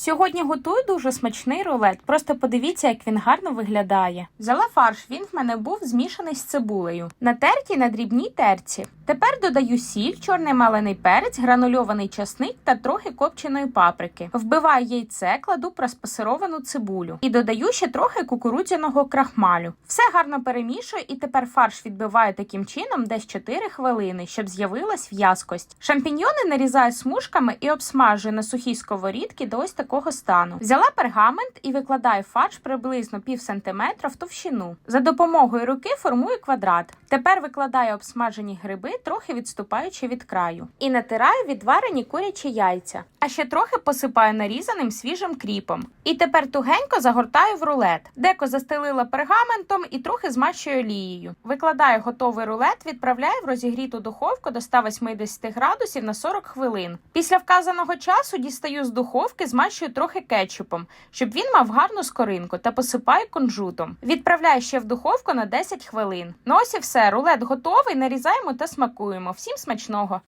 Сьогодні готую дуже смачний рулет. Просто подивіться, як він гарно виглядає. Взяла фарш, він в мене був змішаний з цибулею. На терті на дрібній терці. Тепер додаю сіль, чорний малений перець, гранульований часник та трохи копченої паприки. Вбиваю яйце, кладу проспасировану цибулю і додаю ще трохи кукурудзяного крахмалю. Все гарно перемішую, і тепер фарш відбиваю таким чином десь 4 хвилини, щоб з'явилась в'язкость. Шампіньйони нарізаю смужками і обсмажую на сухій сковорідці до ось такого стану. Взяла пергамент і викладаю фарш приблизно пів сантиметра в товщину. За допомогою руки формую квадрат. Тепер викладаю обсмажені гриби, трохи відступаючи від краю, і натираю відварені курячі яйця. А ще трохи посипаю нарізаним свіжим кріпом. І тепер тугенько загортаю в рулет. Деко застелила пергаментом і трохи змащую олією. Викладаю готовий рулет, відправляю в розігріту духовку до 180 градусів на 40 хвилин. Після вказаного часу дістаю з духовки, змащую трохи кетчупом, щоб він мав гарну скоринку та посипаю кунжутом. Відправляю ще в духовку на 10 хвилин. Ну ось і все, рулет готовий, нарізаємо та смакуємо. Всім смачного!